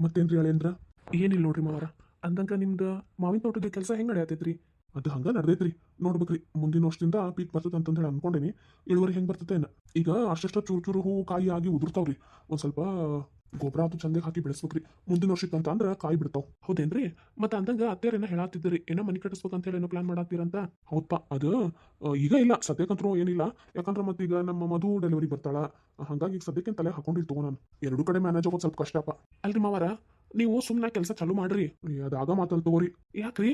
ಮತ್ತೇನ್ರಿ ಅಳೇಂದ್ರ? ಏನಿಲ್ಲ ನೋಡ್ರಿ ಮಾವರ. ಅಂದಂಗ ನಿಮ್ದು ಮಾವಿನ ತೋಟದ ಕೆಲಸ ಹೆಂಗೆ ನಡೆಯತೈತ್ರಿ? ಅದು ಹಂಗ ನಡೆದೈತ್ರಿ. ನೋಡ್ಬೇಕ್ರಿ ಮುಂದಿನ ವರ್ಷದಿಂದ ಪೀಕ್ ಬರ್ತದೆ ಅಂತಂದು ಹೇಳಿ ಅನ್ಕೊಂಡೇನಿ. ಇಳುವರಿ ಹೆಂಗೆ ಬರ್ತದೆ ಏನ? ಈಗ ಅಷ್ಟಷ್ಟು ಚೂರು ಚೂರು ಹೂವು ಕಾಯಿ ಆಗಿ ಉದುರ್ತಾವ್ರಿ. ಒಂದು ಸ್ವಲ್ಪ ಗೊಬ್ಬರ ಅದು ಚಂದಗೆ ಹಾಕಿ ಬೆಳೆಸ್ಬೇಕ್ರಿ. ಮುಂದಿನ ವರ್ಷಕ್ಕೆ ಅಂತ ಅಂದ್ರೆ ಕಾಯಿ ಬಿಡ್ತಾವ್. ಹೌದೇನ್ರಿ? ಮತ್ತೆ ಅಂದಂಗ ಅತ್ತೇರೇನ ಹೇಳಾತಿದ್ರಿ ಏನೋ ಮನಿ ಕಟ್ಟಿಸ್ಬೇಕಂತ ಹೇಳಿ ಏನೋ ಪ್ಲಾನ್ ಮಾಡಾತೀರಂತ ಹೌದಪ್ಪ ಅದು ಈಗ ಇಲ್ಲ. ಸದ್ಯಕ್ಕಂತರೂ ಏನಿಲ್ಲ. ಯಾಕಂದ್ರೆ ಮತ್ತೀಗ ನಮ್ಮ ಮಧು ಡೆಲಿವರಿ ಬರ್ತಾಳ. ಹಾಗಾಗಿ ಈಗ ಸದ್ಯಕ್ಕೆ ತಲೆ ಹಾಕೊಂಡಿಲ್ ತಗೋ ನಾನು. ಎರಡು ಕಡೆ ಮ್ಯಾನೇಜ್ ಆಗೋದು ಸ್ವಲ್ಪ ಕಷ್ಟಪ್ಪ ಅಲ್ರಿ ಮಾವರ, ನೀವು ಸುಮ್ಮನೆ ಕೆಲಸ ಚಾಲೂ ಮಾಡ್ರಿ. ಅದಾಗ ಮಾತಲ್ ತಗೋರಿ. ಯಾಕ್ರಿ?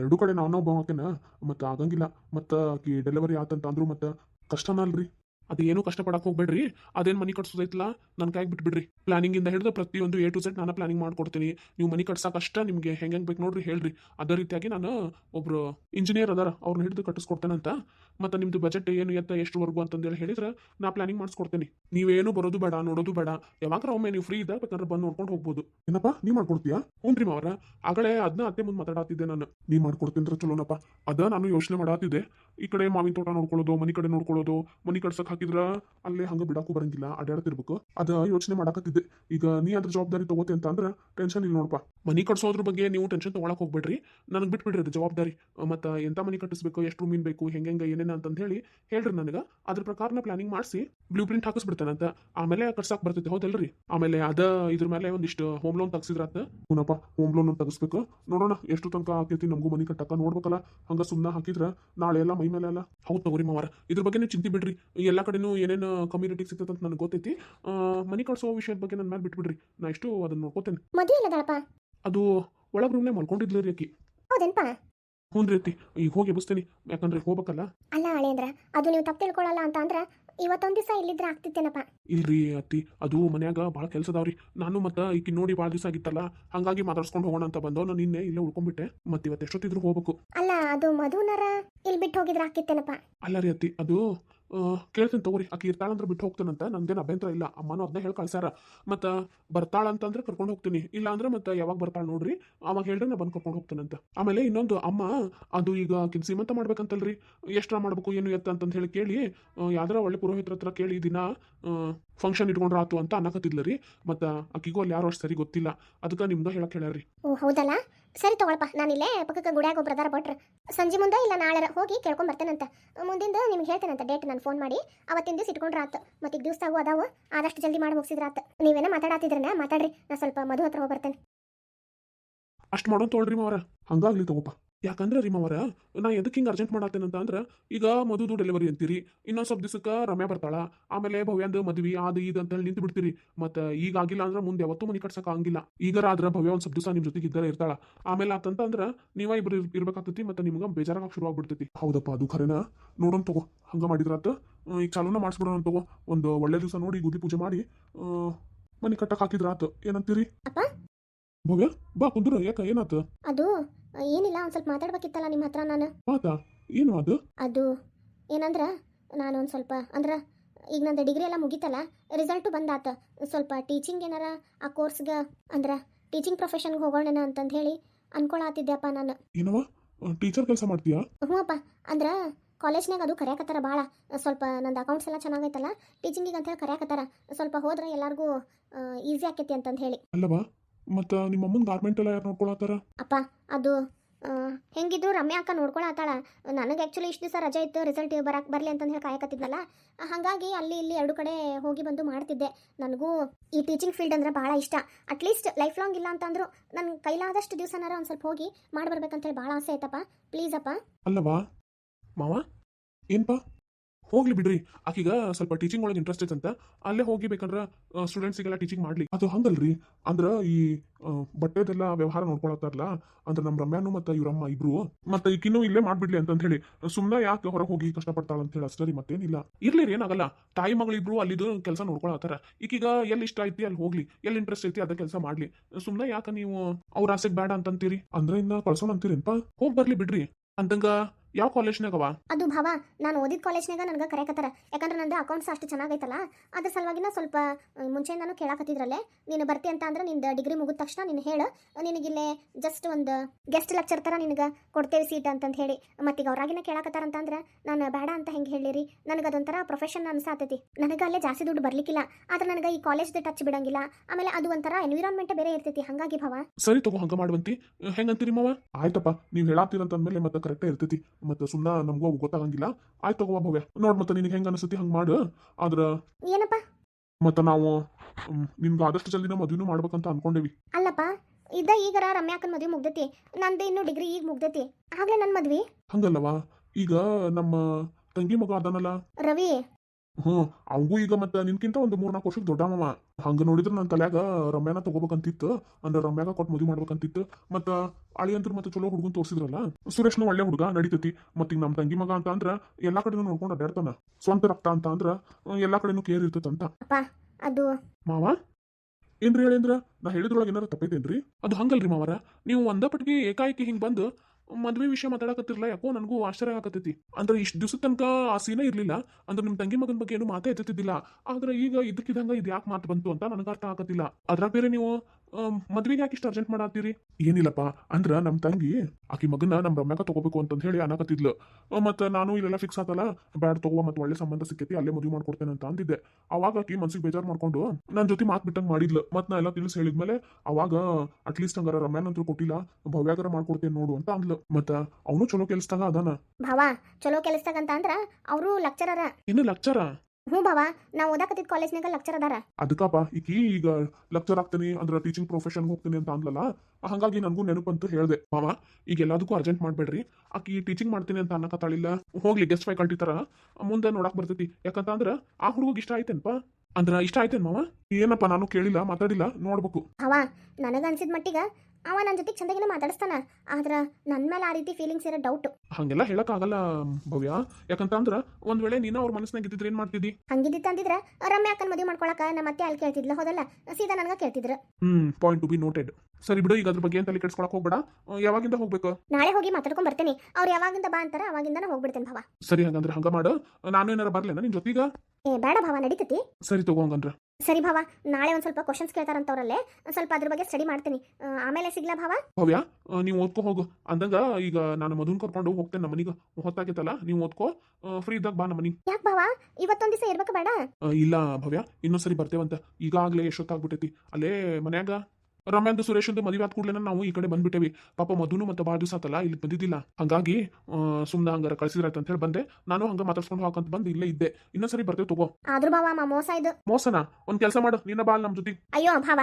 ಎರಡು ಕಡೆ ನಾನು ಹಾಕೇನ ಮತ್ತೆ ಆಗಂಗಿಲ್ಲ. ಮತ್ತೆ ಆಕಿ ಡೆಲಿವರಿ ಆತಂತ ಅಂದ್ರು ಮತ್ತೆ ಕಷ್ಟನ ಅಲ್ರಿ. ಅದು ಏನು ಕಷ್ಟ ಪಡಕ್ ಹೋಗ್ಬೇಡ್ರಿ. ಅದೇನ್ ಮನಿ ಕಟ್ಸೋದೈತಲ್ಲ ನನ್ನ ಕೈಗೆ ಬಿಟ್ಬಿಡ್ರಿ. ಪ್ಲಾನಿಂಗ್ ಇಂದ ಹಿಡಿದು ಪ್ರತಿಯೊಂದು ಎ ಟು ಸೆಟ್ ನಾನು ಪ್ಲಾನಿಂಗ್ ಮಾಡ್ಕೊಡ್ತೀನಿ. ನೀವು ಮನಿ ಕಟ್ಸಕ್ ಅಷ್ಟ ನಿಮ್ಗೆ ಹೆಂಗ್ ಬೇಕು ನೋಡ್ರಿ ಹೇಳ್ರಿ. ಅದೇ ರೀತಿಯಾಗಿ ನಾನು ಒಬ್ರು ಇಂಜಿನಿಯರ್ ಅದಾರ ಅವ್ರನ್ನ ಹಿಡಿದು ಕಟ್ಟಿಸ್ಕೊಡ್ತೇನಂತ. ಮತ್ತೆ ನಿಮ್ದು ಬಜೆಟ್ ಏನು ಎತ್ತ ಎಷ್ಟುವರೆಗೂ ಅಂತಂದೇಳಿ ಹೇಳಿದ್ರೆ ನಾ ಪ್ಲಾನಿಂಗ್ ಮಾಡಿಸ್ಕೊಡ್ತೀನಿ. ನೀವೇನು ಬರೋದು ಬೇಡ, ನೋಡೋದು ಬೇಡ. ಯಾವಾಗ ಒಮ್ಮೆ ನೀವು ಫ್ರೀ ಇದ್ದ ಬೇಕಾದ್ರೆ ಬಂದು ನೋಡ್ಕೊಂಡು ಹೋಗ್ಬೋದು. ಏನಪ್ಪ ನೀ ಮಾಡ್ಕೊಡ್ತೀಯಾ? ಹ್ಞೂ ಮಾವರ. ಆಗಲೇ ಅದನ್ನ ಅತ್ತೆ ಮುಂದೆ ಮಾತಾಡತ್ತಿದ್ದೆ ನಾನು. ನೀ ಮಾಡ್ಕೊಡ್ತೀನಿ ಚಲೋನಪ್ಪ. ಅದ ನಾನು ಯೋಚನೆ ಮಾಡತ್ತಿದ್ದೆ ಈ ಕಡೆ ಮಾವಿನ ತೋಟ ನೋಡ್ಕೊಳ್ಳೋದು, ಮನಿ ಕಡೆ ನೋಡ್ಕೊಳ್ಳೋದು, ಮನಿ ಕಡ್ಸಕ್ ಹಾಕಿದ್ರ ಅಲ್ಲೇ ಹಂಗೆ ಬಿಡಕ್ಕೂ ಬರಂಗಿಲ್ಲ ಅಡ್ಡಾಡ್ತಿರ್ಬೇಕು ಅದ ಯೋಚನೆ ಮಾಡಕತ್ತಿದ್ದೆ. ಈಗ ನೀ ಅದ್ರ ಜವಾಬ್ದಾರಿ ತಗೋತಿ ಅಂತ ಅಂದ್ರೆ ಟೆನ್ಷನ್ ಇಲ್ಲ ನೋಡಪ್ಪ. ಮನಿ ಕಟ್ಸೋದ್ರ ಬಗ್ಗೆ ನೀವು ಟೆನ್ಷನ್ ತಗೊಳಕ್ ಹೋಗ್ಬೇಡ್ರಿ. ನನಗೆ ಬಿಟ್ಬಿಡ್ರಿ ಅದು ಜವಾಬ್ದಾರಿ. ಮತ್ತೆ ಎಂತ ಮನಿ ಕಟ್ಟಿಸ್ಬೇಕು, ಎಷ್ಟು ರೂಮಿನ್ ಬೇಕು ಹೆಂಗೆ ಹೆಂಗೆ ಏನೇನು ಅಂತಂದು ಹೇಳಿ ಹೇಳ್ರಿ ನನಗೆ. ಅದ್ರ ಪ್ರಕಾರನ ಪ್ಲಾನಿಂಗ್ ಮಾಡಿಸಿ ಬ್ಲೂ ಪ್ರಿಂಟ್ ಹಾಕಿಸ್ಬಿಡ್ತೇನಂತ ಆಮೇಲೆ ಕಟ್ಸಕ್ ಬರ್ತೈತೆ ಹೌದಲ್ರಿ? ಆಮೇಲೆ ಅದ ಇದ್ರ ಮೇಲೆ ಒಂದಿಷ್ಟು ಹೋಮ್ ಲೋನ್ ತೆಗ್ಸಿದ್ರಾತ ಹೂನಪ್ಪ ಹೋಮ್ ಲೋನ್ ತಗಸ್ಬೇಕು. ನೋಡೋಣ ಎಷ್ಟು ತನಕ ಆಕೈತಿ ನಮಗೂ ಮನಿ ಕಟ್ಟಕ್ಕ ನೋಡ್ಬೇಕಲ್ಲ. ಹಂಗ ಸುಮ್ಮನೆ ಹಾಕಿದ್ರ ನಾಳೆ ಎಲ್ಲ ಮೈ ಮೇಲೆ ಎಲ್ಲ ಹೌದು ತಗೋರಿ ಮಾವಾರ. ಇದ್ರ ಬಗ್ಗೆ ನೀವು ಚಿಂತೆ ಬಿಡ್ರಿ. ಎಲ್ಲ ಕಡೆನೂ ಏನೇನು ಕಮ್ಯುನಿಟಿ ಸಿಗ್ತದೆ ಅಂತ ನನಗೆ ಗೊತ್ತೈತಿ. ಆ, ಮನಿ ಕಟ್ಸೋ ವಿಷಯದ ಬಗ್ಗೆ ನನ್ನ ಮೇಲೆ ಬಿಟ್ಬಿಡ್ರಿ. ನಾ ಇಷ್ಟು ಅದನ್ನ ನೋಡ್ಕೋತೇನೆ. ಅದು ಒಳಗ್ ರೂಮ್ನೇ ಮಲ್ಕೊಂಡಿದ್ಲು ರೀ ಆಕಿ ಹೌದೇನ್ಪ? ಹ್ಞೂ ರೀ ಅತ್ತಿ ಈಗ ಹೋಗಿ ಎಬ್ಬಿಸ್ತೀನಿ ಯಾಕಂದ್ರೆ ಹೋಗ್ಬೇಕಲ್ಲ? ಅಲ್ಲ ಅಳೇಂದ್ರ ಅದು ನೀವು ತಪ್ಪು ತಿಳ್ಕೊಳ್ಳಲ್ಲ ಅಂತ ಅಂದ್ರೆ ಇವತ್ತೊಂದು ದಿವಸ ಇಲ್ಲಿದ್ರೆ ಆಗ್ತಿತ್ತೇನಪ್ಪ. ಇಲ್ರಿ ಅತ್ತಿ ಅದು ಮನ್ಯಾಗ ಭಾಳ ಕೆಲಸ ಅದಾವ್ರಿ. ನಾನು ಮತ್ತೆ ಈಕಿ ನೋಡಿ ಭಾಳ ದಿವಸ ಆಗಿತ್ತಲ್ಲ ಹಂಗಾಗಿ ಮಾತಾಡ್ಸ್ಕೊಂಡು ಹೋಗೋಣ ಅಂತ ಬಂದೋ ನಾನು ನಿನ್ನೆ ಇಲ್ಲೇ ಉಳ್ಕೊಂಡ್ಬಿಟ್ಟೆ ಮತ್ತೆ ಇವತ್ತು ಎಷ್ಟೊತ್ತಿದ್ರು ಹೋಗ್ಬೇಕು. ಅಲ್ಲ ಅದು ಮಧುನರ ಇಲ್ಲಿ ಬಿಟ್ಟು ಹೋಗಿದ್ರೆ ಆಗ್ತಿತ್ತೇನಪ್ಪ. ಅಲ್ಲ ರೀ ಅತ್ತಿ ಅದು ಕೇಳ್ತೀನಿ ತಗೋರಿ. ಆಕಿ ಇರ್ತಾಳಂದ್ರೆ ಬಿಟ್ಟು ಹೋಗ್ತಾನಂತ. ನಂದೇನು ಅಭ್ಯಂತರ ಇಲ್ಲ. ಅಮ್ಮನೂ ಅದನ್ನೇ ಹೇಳಿ ಕಳ್ಸ್ಯಾರ. ಮತ್ತು ಬರ್ತಾಳಂತಂದ್ರೆ ಕರ್ಕೊಂಡು ಹೋಗ್ತೀನಿ. ಇಲ್ಲ ಅಂದ್ರೆ ಮತ್ತೆ ಯಾವಾಗ ಬರ್ತಾಳ ನೋಡ್ರಿ. ಅವಾಗ ಹೇಳ್ರಿ ನಾ ಬಂದು ಕರ್ಕೊಂಡು ಹೋಗ್ತಾನಂತ. ಆಮೇಲೆ ಇನ್ನೊಂದು ಅಮ್ಮ, ಅದು ಈಗ ಆಕಿನ ಸೀಮಂತ ಮಾಡ್ಬೇಕಂತಲ್ರಿ. ಎಷ್ಟರ ಮಾಡ್ಬೇಕು, ಏನು ಎತ್ತ ಅಂತಂದು ಹೇಳಿ ಕೇಳಿ ಯಾವ್ದಾರ ಒಳ್ಳೆ ಪುರೋಹಿತರ ಹತ್ರ ಕೇಳಿ ದಿನ ಫಂಕ್ಷನ್ ಇಟ್ಕೊಂಡ್ರ ಆತು ಅಂತ ಅನ್ನಕತ್ತಿದ್ಲ ರೀ. ಮತ್ತು ಅಕ್ಕಿಗೂ ಅಲ್ಲಿ ಯಾರು ಅಷ್ಟು ಸರಿ ಗೊತ್ತಿಲ್ಲ. ಅದಕ್ಕೆ ನಿಮ್ದು ಹೇಳಕ್ ಹೇಳ್ರಿ ಓ ಹೌದಲ್ಲ? ಸರಿ ತಗೊಳಪ್ಪ. ನಾನಿಲ್ಲೇ ಪಕ್ಕಕ್ಕೆ ಗುಡಿಯಾಗ ಒಬ್ರು ಅದಾರ ಭಟ್ರು. ಸಂಜೆ ಮುಂದೆ ಇಲ್ಲ ನಾಳೆ ಹೋಗಿ ಕೇಳ್ಕೊಂಡ್ ಬರ್ತೇನಂತ. ಮುಂದಿಂದ ನಿಮ್ಗೆ ಹೇಳ್ತೇನಂತ ಡೇಟ್ ನಾನು ಫೋನ್ ಮಾಡಿ. ಅವತ್ತಿನ ದಿವಸ ಇಟ್ಕೊಂಡ್ರ ಆತು ಮತ್ತೆ ಈಗ ಆಗು ಅದಾವ. ಆದಷ್ಟು ಜಲ್ದಿ ಮಾಡಿ ಮುಗಿಸಿದ್ರ ಆತು ನೀವೇನ ಮಾತಾಡತ್ತಿದ್ರನ ಮಾತಾಡ್ರಿ. ನಾ ಸ್ವಲ್ಪ ಮಧು ಹತ್ರ ಹೋಗಿ ಬರ್ತೇನೆ. ಅಷ್ಟು ಮಾಡೋದು ತೊಗೊಳ್ರಿ ಮಾವರ. ಹಂಗಾಗ್ಲಿ ತಗೋಪ. ಯಾಕಂದ್ರೆ ರೀ ಮಾವರ, ನಾ ಎದಕ್ಕೆ ಹಿಂಗೆ ಅರ್ಜೆಂಟ್ ಮಾಡತ್ತೇನಂತ ಅಂದ್ರೆ, ಈಗ ಮದುದು ಡೆಲಿವರಿ ಅಂತೀರಿ, ಇನ್ನೊಂದು ಸ್ವಲ್ಪ ದಿವಸಕ್ಕೆ ರಮ್ಯಾ ಬರ್ತಾಳ, ಆಮೇಲೆ ಭವ್ಯಾಂದು ಮದ್ವಿ, ಅದು ಇದು ಅಂತ ಹೇಳಿ ನಿಂತು ಬಿಡ್ತೀರಿ. ಮತ್ತೆ ಈಗ ಆಗಿಲ್ಲ ಅಂದ್ರೆ ಮುಂದೆ ಯಾವತ್ತೂ ಮನೆ ಈಗಾರ ಆದ್ರೆ ಭವ್ಯ ಒಂದು ಸ್ವಲ್ಪ ದಿವಸ ನಿಮ್ಮ ಜೊತೆಗೆ ಇದ್ದರೆ ಇರ್ತಾಳ. ಆಮೇಲೆ ಆತಂತ ಅಂದ್ರೆ, ನೀವ ಇಬ್ರು ಇರ್- ಇರ್ಬೇಕಾಗ್ತೈತಿ ಮತ್ತೆ ನಿಮ್ಗೆ ಬೇಜಾರಾಗ ಶುರು ಆಗ್ಬಿಡ್ತೈತಿ ಹೌದಪ್ಪ, ಅದು ಖರೇನ? ನೋಡೋಣ ತಗೋ, ಹಂಗ ಮಾಡಿದ್ರಾತ ಈಗ ಚಾಲೂನ ಮಾಡಿಸ್ಬಿಡೋಣ ತಗೋ. ಒಂದು ಒಳ್ಳೆ ದಿವಸ ನೋಡಿ, ಗುದ್ದಿ ಪೂಜೆ ಮಾಡಿ ಮನಿ ಹಾಕಿದ್ರ ಹಾಕಿದ್ರಾತ ಏನಂತೀರಿ? ಭವ್ಯ ಬಾ ಕುಂದ್ರ ಯಾಕ ಏನಾತ? ಅದು ಏನಿಲ್ಲ ಒಂದ್ ಸ್ವಲ್ಪ ಮಾತಾಡ್ಬೇಕಿತ್ತಲ್ಲ ನಿಮ್ಮ ಹತ್ರ ನಾನು. ಮಾತಾ ಏನು ಅದು? ಅದು ಏನಂದ್ರೆ ನಾನು ಒಂದು ಸ್ವಲ್ಪ ಅಂದ್ರೆ ಈಗ ನಂದು ಡಿಗ್ರಿ ಎಲ್ಲ ಮುಗೀತಲ್ಲ ರಿಸಲ್ಟು ಬಂದಾತ. ಸ್ವಲ್ಪ ಟೀಚಿಂಗ್ ಏನಾರ ಆ ಕೋರ್ಸ್ಗೆ ಅಂದ್ರ ಟೀಚಿಂಗ್ ಪ್ರೊಫೆಷನ್ಗೆ ಹೋಗೋಣ ಅಂತಂದು ಹೇಳಿ ಅನ್ಕೊಳತ್ತಿದ್ದೆಪ್ಪ ನಾನು. ಏನವ ಟೀಚರ್ ಕೆಲಸ ಮಾಡ್ತೀಯಾ? ಹ್ಞೂ ಅಪ್ಪ ಅಂದ್ರೆ ಕಾಲೇಜ್ನಾಗ ಅದು ಕರೆಯಕತ್ತಾರ ಭಾಳ ಸ್ವಲ್ಪ ನಂದು ಅಕೌಂಟ್ಸ್ ಎಲ್ಲ ಚೆನ್ನಾಗೈತಲ್ಲ ಟೀಚಿಂಗಿಗೆ ಅಂತ ಹೇಳಿ ಕರೆಯಕತ್ತಾರ. ಸ್ವಲ್ಪ ಹೋದ್ರೆ ಎಲ್ಲರಿಗೂ ಈಸಿ ಆಕೈತಿ ಅಂತಂದು ಹೇಳಿ. ಅಲ್ಲವಾ ಮತ್ತ ನಿಮ್ಮ ಅಮ್ಮನ ಗಾರ್ಮೆಂಟ್ ಎಲ್ಲ ಯಾರು ನೋಡ್ಕೊಳತ್ತಾರ? ಅಪ್ಪ ಅದು ಆ, ಹೆಂಗಿದ್ರು ರಮ್ಯಾ ಅಕ್ಕ ನೋಡ್ಕೊಳತ್ತಾಳ. ನನಗೆ ಆಕ್ಚುಲಿ ಇಷ್ಟು ದಿವಸ ರಜೆ ಇತ್ತು ರಿಸಲ್ಟ್ ಬರಕ್ಕೆ ಬರಲಿ ಅಂತ ಹೇಳಿ ಕಾಯಕತ್ತಿದ್ನಲ್ಲ. ಆ, ಹಾಗಾಗಿ ಅಲ್ಲಿ ಇಲ್ಲಿ ಎರಡು ಕಡೆ ಹೋಗಿ ಬಂದು ಮಾಡ್ತಿದ್ದೆ. ನನಗೂ ಈ ಟೀಚಿಂಗ್ ಫೀಲ್ಡ್ ಅಂದ್ರೆ ಭಾಳ ಇಷ್ಟ. ಅಟ್ಲೀಸ್ಟ್ ಲೈಫ್ ಲಾಂಗ್ ಇಲ್ಲ ಅಂತಂದ್ರು ನನ್ನ ಕೈಲಾದಷ್ಟು ದಿವಸನಾರ ಒಂದು ಸ್ವಲ್ಪ ಹೋಗಿ ಮಾಡಿ ಬರ್ಬೇಕಂತೇಳಿ ಭಾಳ ಆಸೆ ಐತಪ್ಪ ಪ್ಲೀಸ್ ಅಪ್ಪ. ಅಲ್ಲವಾ? ಮಾವ? ಏನ್ಪಾ? ಹೋಗ್ಲಿ ಬಿಡ್ರಿ. ಆಕೀಗ ಸ್ವಲ್ಪ ಟೀಚಿಂಗ್ ಒಳಗೆ ಇಂಟ್ರೆಸ್ಟ್ ಐತಂತ ಅಲ್ಲೇ ಹೋಗಿ ಬೇಕಂದ್ರ ಸ್ಟೂಡೆಂಟ್ಸಿಗೆಲ್ಲ ಟೀಚಿಂಗ್ ಮಾಡ್ಲಿ. ಅದು ಹಂಗಲ್ರಿ. ಅಂದ್ರ ಈ ಬಟ್ಟೆದೆಲ್ಲ ವ್ಯವಹಾರ ನೋಡ್ಕೊಳತ್ತಾರಲ್ಲ, ಅಂದ್ರೆ ನಮ್ಮ ರಮ್ಯಾನು ಮತ್ತು ಇವರಮ್ಮ ಇಬ್ರು, ಮತ್ತೆ ಈಕಿನೂ ಇಲ್ಲೇ ಮಾಡ್ಬಿಡ್ಲಿ ಅಂತ ಹೇಳಿ ಸುಮ್ಮನೆ ಯಾಕೆ ಹೊರಗೆ ಹೋಗಿ ಕಷ್ಟಪಡ್ತಾಳ ಅಂತ ಹೇಳಿ ಅಷ್ಟೇ ರೀ ಮತ್ತೇನಿಲ್ಲ. ಇರ್ಲಿ ರೀ ಏನಾಗಲ್ಲ. ತಾಯಿ ಮಗಳಿಬ್ರು ಅಲ್ಲಿದ್ದು ಕೆಲಸ ನೋಡ್ಕೊಳತ್ತಾರ. ಈಕೀಗ ಎಲ್ಲಿ ಇಷ್ಟ ಐತಿ ಅಲ್ಲಿ ಹೋಗ್ಲಿ. ಎಲ್ಲಿ ಇಂಟ್ರೆಸ್ಟ್ ಐತಿ ಅದ ಕೆಲಸ ಮಾಡ್ಲಿ. ಸುಮ್ಮನೆ ಯಾಕೆ ನೀವು ಅವ್ರ ಆಸೆಗೆ ಬೇಡ ಅಂತಂತೀರಿ? ಅಂದ್ರೆ ಇನ್ನ ಕಳ್ಸೋಣ ಅಂತ ಹೋಗಿ ಬರ್ಲಿ ಬಿಡ್ರಿ. ಅಂತಂಗ ಯಾವ ಕಾಲೇಜ್ನಾಗವ ಅದು ಭಾವ ನಾನು ಓದಿದ ಕಾಲೇಜ್ನಾಗ ನನಗೆ ಕರೆಯಕತ್ತಾರ ಯಾಕಂದ್ರೆ ನಂದು ಅಕೌಂಟ್ಸ್ ಅಷ್ಟು ಚೆನ್ನಾಗೈತಲ್ಲ ಅದ್ರ ಸಲುವಾಗಿನ ಸ್ವಲ್ಪ ಮುಂಚೆ ನಾನು ಕೇಳಾಕತ್ತಿದ್ರಲ್ಲೇ ನೀನು ಬರ್ತಿ ಅಂತ ಅಂದ್ರೆ ನಿಂದು ಡಿಗ್ರಿ ಮುಗಿದ ತಕ್ಷಣ ನೀನು ಹೇಳು ನಿನಗಿಲ್ಲೇ ಜಸ್ಟ್ ಒಂದು ಗೆಸ್ಟ್ ಲೆಕ್ಚರ್ ಥರ ನಿನಗೆ ಕೊಡ್ತೇವೆ ಸೀಟ್ ಅಂತಂದು ಹೇಳಿ. ಮತ್ತೀಗ ಅವ್ರಾಗಿನ ಕೇಳಾಕತ್ತಾರ ಅಂತಂದ್ರೆ ನಾನು ಬೇಡ ಅಂತ ಹೆಂಗೆ ಹೇಳಿರಿ ನನಗೆ ಅದೊಂಥರ ಪ್ರೊಫೆಷನ್ ಅನ್ಸಾತೈತಿ. ನನಗೆ ಅಲ್ಲೇ ಜಾಸ್ತಿ ದುಡ್ಡು ಬರ್ಲಿಕ್ಕಿಲ್ಲ ಆದ್ರೆ ನನಗೆ ಈ ಕಾಲೇಜ್ದು ಟಚ್ ಬಿಡಂಗಿಲ್ಲ ಆಮೇಲೆ ಅದು ಒಂಥರ ಎನ್ವಿರಾನ್ಮೆಂಟ್ ಬೇರೆ ಇರ್ತೈತಿ ಹಂಗಾಗಿ ಭಾವ. ಸರಿ ತಗೋ ಹಂಗ ಮಾಡುವಂತಿ ಹೆಂಗಂತೀರಿ ಮಾವ? ಆಯ್ತಪ್ಪ ನೀವು ಹೇಳಾತೀರಂತ ಅಂದ್ಮೇಲೆ ಮತ್ತೆ ಕರೆಕ್ಟೇ ಇರ್ತೈತಿ. ಮತ್ತೆ ಸುಮ್ಮನೆ ನಮಗೂ ಅವು ಗೊತ್ತಾಗಂಗಿಲ್ಲ. ಆಯ್ತು ತಗೋ ಭವ್ಯ. ನೋಡ್ ಮತ್ತೆ ನಿನಗೆ ಹೆಂಗ ಅನಿಸುತ್ತೆ ಹಂಗೆ ಮಾಡು. ಆದ್ರ ಏನಪ್ಪ? ಮತ್ತೆ ನಾವು ನಿಮ್ಗೆ ಆದಷ್ಟು ಜಲ್ದಿನ ಮದುವೆನೂ ಮಾಡ್ಬೇಕಂತ ಅನ್ಕೊಂಡೇವಿ. ಅಲ್ಲಪ್ಪ ಇದ್ದ ಈಗರ ರಮ್ಯಾಕನ್ ಮದುವೆ ಮುಗ್ದತಿ. ನಂದು ಇನ್ನು ಡಿಗ್ರಿ ಈಗ ಮುಗ್ದತಿ. ಆಗ್ಲೇ ನನ್ನ ಮದ್ವಿ? ಹಂಗಲ್ಲವಾ? ಈಗ ನಮ್ಮ ತಂಗಿ ಮಗ ಅದಾನಲ್ಲ. ರವಿ. ಹ್ಞೂ ಅವಂಗೂ ಈಗ ಮತ್ತೆ ನಿನ್ಕಿಂತ ಒಂದು ಮೂರ್ನಾಲ್ಕು ವರ್ಷಕ್ಕೆ ಮಾವ ಹಂಗ ನೋಡಿದ್ರೆ ನನ್ನ ತಲ್ಯಾಗ ರಮ್ಯಾನ ತಗೋಬೇಕಂತಿತ್ತು ಅಂದ್ರೆ ರಮ್ಯಾಗ ಕೊಟ್ಟು ಮದುವೆ ಮಾಡ್ಬೇಕಂತಿತ್ತು. ಮತ್ತ ಅಳಿಯಂತ್ರ ಮತ್ತೆ ಚಲೋ ಹುಡುಗನ್ ತೋರಿಸಿದ್ರಲ್ಲ ಸುರೇಶ್ನ ಒಳ್ಳೆ ಹುಡುಗ ನಡೀತೈತಿ. ಮತ್ತೆ ಈಗ ನಮ್ಮ ತಂಗಿ ಮಗ ಅಂತ ಅಂದ್ರ ಎಲ್ಲಾ ಕಡೆನೂ ನೋಡ್ಕೊಂಡು ಅಡ್ಡಾಡ್ತಾನ ಸ್ವಂತ ರಕ್ತ ಅಂತ ಅಂದ್ರ ಎಲ್ಲಾ ಕಡೆನು ಕೇರ್ ಇರ್ತದಂತ ಅದು. ಮಾವ? ಏನ್ರಿ ಹೇಳಿಂದ್ರ? ನಾ ಹೇಳಿದ್ರೊಳಗೆ ಏನಾರ ತಪ್ಪೈತೇನ್ರಿ? ಅದು ಹಂಗಲ್ರಿ ಮಾವರ ನೀವು ಒಂದ ಪಟ್ಟಿಗೆ ಏಕಾಏಕಿ ಹಿಂಗ್ ಬಂದು ಮದ್ವೆ ವಿಷಯ ಮಾತಾಡಕತ್ತಿರ್ಲ, ಯಾಕೋ ನನಗೂ ಆಶ್ಚರ್ಯ ಆಗತ್ತೈತಿ ಅಂದ್ರೆ ಇಷ್ಟು ದಿವಸ ತನಕ ಆ ಸೀನೇ ಇರಲಿಲ್ಲ, ಅಂದ್ರೆ ನಿಮ್ ತಂಗಿ ಮಗನ ಬಗ್ಗೆ ಏನು ಮಾತೇ ಎತ್ತಿದ್ದಿಲ್ಲ ಆದ್ರೆ ಈಗ ಇದಕ್ಕಿದಂಗ ಇದು ಯಾಕೆ ಮಾತು ಬಂತು ಅಂತ ನನಗೆ ಅರ್ಥ ಆಗತ್ತಿಲ್ಲ. ಅದ್ರ ಬೇರೆ ನೀವು ಮದ್ವೆಗೆ ಯಾಕೆ ಇಷ್ಟು ಅರ್ಜೆಂಟ್ ಮಾಡಾತ್ತೀರಿ ಏನಿಲ್ಲಪ್ಪ ಅಂದ್ರ ನಮ್ಮ ತಂಗಿ ಆಕಿ ಮಗನ ನಮ್ಮ ರಮ್ಯಾಗ ತಗೋಬೇಕು ಅಂತಂದು ಹೇಳಿ ಅನ್ನಕತ್ತಿದ್ಲು ಮತ್ತು ನಾನು ಇಲ್ಲೆಲ್ಲ ಫಿಕ್ಸ್ ಆತಲ್ಲ ಬ್ಯಾಡ್ ತಗೋ ಮತ್ತೆ ಒಳ್ಳೆ ಸಂಬಂಧ ಸಿಕ್ಕೈತಿ ಅಲ್ಲೇ ಮದುವೆ ಮಾಡ್ಕೊಡ್ತೇನೆ ಅಂತ ಅಂದಿದ್ದೆ. ಅವಾಗ ಆಕಿ ಮನ್ಸಿಗೆ ಬೇಜಾರು ಮಾಡ್ಕೊಂಡು ನನ್ನ ಜೊತೆ ಮಾತು ಬಿಟ್ಟಂಗೆ ಮಾಡಿದ್ಲು. ಮತ್ತೆ ನಾ ಎಲ್ಲ ತಿಳಿಸಿ ಹೇಳಿದ್ಮೇಲೆ ಅವಾಗ ಅಟ್ಲೀಸ್ಟ್ ಹಂಗಾರ ರಮ್ಯಾನ್ ಅಂತೂ ಕೊಟ್ಟಿಲ್ಲ ಭವ್ಯಾಗರ ಮಾಡ್ಕೊಡ್ತೇನೆ ನೋಡು ಅಂತ ಅಂದ್ಲು. ಮತ್ತ ಅವನು ಚಲೋ ಕೆಲಸದಾಗ ಅದಾನ. ಭಾವ ಚಲೋ ಕೆಲಸದಾಗಂತ ಅಂದ್ರ ಅವರು ಲೆಕ್ಚರರ ಇನ್ನು ಲೆಕ್ಚರ ಹ್ಞೂ ಬಾವ ನಾವು ಓದಾಕತ್ತಿದ್ದ ಕಾಲೇಜ್ನಾಗ ಲೆಕ್ಚರ್ ಅದಾರ. ಅದಕ್ಕಪ್ಪ ಈಕಿ ಈಗ ಲೆಕ್ಚರ್ ಆಗ್ತೀನಿ ಅಂದ್ರೆ ಟೀಚಿಂಗ್ ಪ್ರೊಫೆಷನ್ ಹೋಗ್ತೀನಿ ಅಂತ ಅಂದ್ಲಲ್ಲ ಹಂಗಾಗಿ ನನಗೂ ನೆನಪಂತೂ ಹೇಳ್ದೆ. ಮಾವ ಈಗ ಎಲ್ಲದಕ್ಕೂ ಅರ್ಜೆಂಟ್ ಮಾಡಬೇಡ್ರಿ. ಆಕಿ ಟೀಚಿಂಗ್ ಮಾಡ್ತೀನಿ ಅಂತ ಅನ್ನಕತ್ತಾಳಿಲ್ಲ ಹೋಗ್ಲಿ ಗೆಸ್ಟ್ ಫೈ ತರ ಮುಂದೆ ನೋಡಕ್ ಬರ್ತೈತಿ. ಯಾಕಂತಂದ್ರ ಆ ಹುಡುಗ ಇಷ್ಟ ಆಯ್ತೇನಪ್ಪ ಅಂದ್ರ ಇಷ್ಟ ಆಯ್ತೇನ್ ಮಾವ? ಏನಪ್ಪ ನಾನು ಕೇಳಿಲ್ಲ ಮಾತಾಡಿಲ್ಲ ನೋಡ್ಬೇಕು. ನನಗೆ ನನಗನ್ಸಿದ ಮಟ್ಟಿಗೆ ಅವ ನನ್ನ ಜೊತೆ ಚಂದಗಿನ ಮಾತಾಡಿಸ್ತಾನ. ಆದ್ರೆ ನನ್ನ ಮೇಲೆ ಆ ರೀತಿ ಫೀಲಿಂಗ್ಸ್ ಇರೋ ಡೌಟ್ ಹಂಗೆಲ್ಲ ಹೇಳಕ್ಕಾಗಲ್ಲ ಭವ್ಯ. ಯಾಕಂತಂದ್ರ ಒಂದ್ ವೇಳೆ ನೀನ ಅವ್ರ ಮನಸ್ನಾಗ ಇದ್ದಿದ್ರೆ ಏನ್ ಮಾಡ್ತಿದ್ದಿ? ಹಂಗಿದ್ದಿತ್ತು ಅಂದಿದ್ರ ರಮ್ಯಾ ಅಕ್ಕನ ಮದುವೆ ಮಾಡ್ಕೊಳಕ ನಮ್ಮ ಅತ್ತೆ ಅಲ್ಲಿ ಕೇಳ್ತಿದ್ಲ ಹೋದಲ್ಲ? ಸೀದಾ ನನಗ ಕೇಳ್ತಿದ್ರು. Hmm point to be noted ಸರಿ ಬಿಡು ಈಗ ಅದ್ರ ಬಗ್ಗೆ ಅಂತ ತಲೆ ಕೆಡ್ಸ್ಕೊಳಕ್ ಹೋಗ್ಬೇಡ. ಯಾವಾಗಿಂದ ಹೋಗ್ಬೇಕು? ನಾಳೆ ಹೋಗಿ ಮಾತಾಡ್ಕೊಂಡ್ ಬರ್ತೇನೆ. ಅವ್ರು ಯಾವಾಗಿಂದ ಬಾ ಅಂತಾರ ಅವಾಗಿಂದ ಹೋಗ್ಬಿಡ್ತೇನೆ ಭಾವ. ಸರಿ ಹಂಗಂದ್ರೆ ಹಂಗ ಮಾಡು. ನಾನು ಏನಾರ ಬರ್ಲೇನ ನಿನ್ ಜೊತೆಗ? ಏ ಬೇಡ ಭಾವ ನಡೀತೈತಿ. ಸರಿ ತಗೋ ಹಂಗಂದ್ರ. ಸರಿ ಭಾವ ನಾಳೆ ಒಂದು ಸ್ವಲ್ಪ ಕ್ವಶನ್ಸ್ ಕೇಳ್ತಾರಂತವ್ರಲ್ಲೇ ಸ್ವಲ್ಪ ಅದ್ರ ಬಗ್ಗೆ ಸ್ಟಡಿ ಮಾಡ್ತೀನಿ. ಆಮೇಲೆ ಸಿಗ್ಲಾ ಭಾವ? ಭವ್ಯ ನೀವು ಓದ್ಕೋ ಹೋಗು. ಅಂದಂಗ ಈಗ ನಾನು ಮಧುನ್ ಕರ್ಕೊಂಡು ಹೋಗ್ತೇನೆ ನಮ್ಮ ಮನಿಗೆ. ಹೊತ್ತಾಗೈತಲ್ಲ ನೀವು ಓದ್ಕೋ. ಫ್ರೀ ಇದ್ದಾಗ ಬಾ ನಮ್ಮ ಮನಿಗೆ. ಯಾಕೆ ಭಾವ? ಇವತ್ತೊಂದ್ ದಿವಸ ಇರ್ಬೇಕು ಬೇಡ? ಇಲ್ಲ ಭವ್ಯ ಇನ್ನೊಂದ್ಸರಿ ಬರ್ತೇವಂತ. ಈಗಾಗ್ಲೇ ಎಷ್ಟೊತ್ತಾಗ್ಬಿಟ್ಟೈತಿ. ಅಲ್ಲೇ ಮನ್ಯಾಗ? ರಮ್ಯಾಂದು ಸುರೇಶಂದು ಮದುವೆ ಆದ ಕೂಡಲೇ ನಾವು ಈ ಕಡೆ ಬಂದ್ಬಿಟ್ಟೇವಿ. ಪಾಪ ಮಧುನು ಮತ್ತೆ ಭಾಳ ದಿವಸ ಆತಲ್ಲ ಇಲ್ಲಿ ಬಂದಿದ್ದಿಲ್ಲ. ಹಂಗಾಗಿ ಸುಮ್ಮನೆ ಹಂಗಾರ ಕಳಿಸಿದ್ರಾಯ್ತು ಅಂತ ಹೇಳಿ ಬಂದೆ. ನಾನು ಹಂಗ ಮಾತಾಡ್ಸ್ಕೊಂಡು ಹಾಕಂತ ಬಂದು ಇಲ್ಲೇ ಇದ್ದೆ. ಇನ್ನೊಂದ್ಸರಿ ಬರ್ತೇವೆ ತಗೋ. ಆದ್ರೂ ಬಾವ ಅಮ್ಮ ಮೋಸ ಇದು. ಮೋಸನ? ಒಂದ್ ಕೆಲಸ ಮಾಡು ನಿನ್ನ ಬಾಲ್ ನಮ್ಮ ಜೊತೆ. ಅಯ್ಯೋ ಭಾವ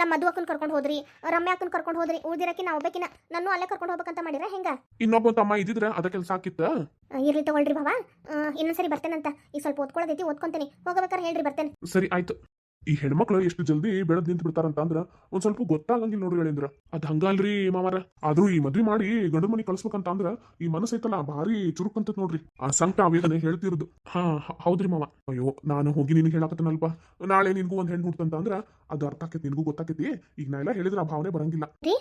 ನಮ್ಮ ಮಧು ಅಕ್ಕನ್ ಕರ್ಕೊಂಡು ಹೋದ್ರಿ ರಮ್ಯ ಅಕ್ಕನ್ ಕರ್ಕೊಂಡು ಹೋದ್ರಿ ಉಳ್ದಿರಕ್ಕೆ ನಾವು ಒಬ್ಬಕಿನ. ನಾನು ಅಲ್ಲೇ ಕರ್ಕೊಂಡು ಹೋಗ್ಬೇಕಂತ ಮಾಡಿರ ಹೆಂಗ? ಇನ್ನೊಬ್ಬ ತಮ್ಮ ಇದ್ದಿದ್ರ ಅದ ಕೆಲಸ ಹಾಕಿತ್ತ? ಇರ್ಲಿ ತಗೊಳ್ರಿ ಭಾವ. ಇನ್ನೊಂದ್ಸರಿ ಬರ್ತೇನಂತ. ಈಗ ಸ್ವಲ್ಪ ಓದ್ಕೊಳ್ಳೋದೈತಿ ಓದ್ಕೊಂತೀನಿ. ಹೋಗಬೇಕಾರೆ ಹೇಳ್ರಿ ಬರ್ತೇನೆ. ಸರಿ ಆಯ್ತು. ಈ ಹೆಣ್ಮಕ್ಳು ಎಷ್ಟು ಜಲ್ದಿ ಬೆಳೆದ್ ನಿಂತು ಬಿಡ್ತಾರಂತ ಅಂದ್ರ ಒಂದ್ ಸ್ವಲ್ಪ ಗೊತ್ತಾಗಂಗಿಲ್ಲ ನೋಡ್ರಿ ಹೇಳಿದ್ರ ಅದ್ ಹಂಗಲ್ರಿ ಮಾಮಾರ. ಆದ್ರೂ ಈ ಮದ್ವಿ ಮಾಡಿ ಗಂಡು ಮನಿ ಕಳ್ಸ್ಬೇಕಂತ ಅಂದ್ರ ಈ ಮನಸ್ಸು ಐತಲ್ಲ ಭಾರಿ ಚುರುಕ್ ಅಂತ ನೋಡ್ರಿ. ಆ ಸಂಕಟ ಆವೇದನೆ ಹೇಳ್ತಿರೋದು. ಹಾ ಹೌದ್ರಿ ಮಾವ. ಅಯ್ಯೋ ನಾನು ಹೋಗಿ ನಿನ್ಗೆ ಹೇಳಾಕತ್ತನಲ್ಪ? ನಾಳೆ ನಿನ್ಗೂ ಒಂದ್ ಹೆಣ್ಣು ಹುಡ್ತಂತ ಅಂದ್ರ ಅದು ಅರ್ಥ ಆಕೇತಿ ನಿನ್ಗೂ ಗೊತ್ತಾಕೇತಿ. ಈಗ ನಾ ಎಲ್ಲ ಹೇಳಿದ್ರ ಆ ಭಾವನೆ ಬರಂಗಿಲ್ಲ. ರೀ?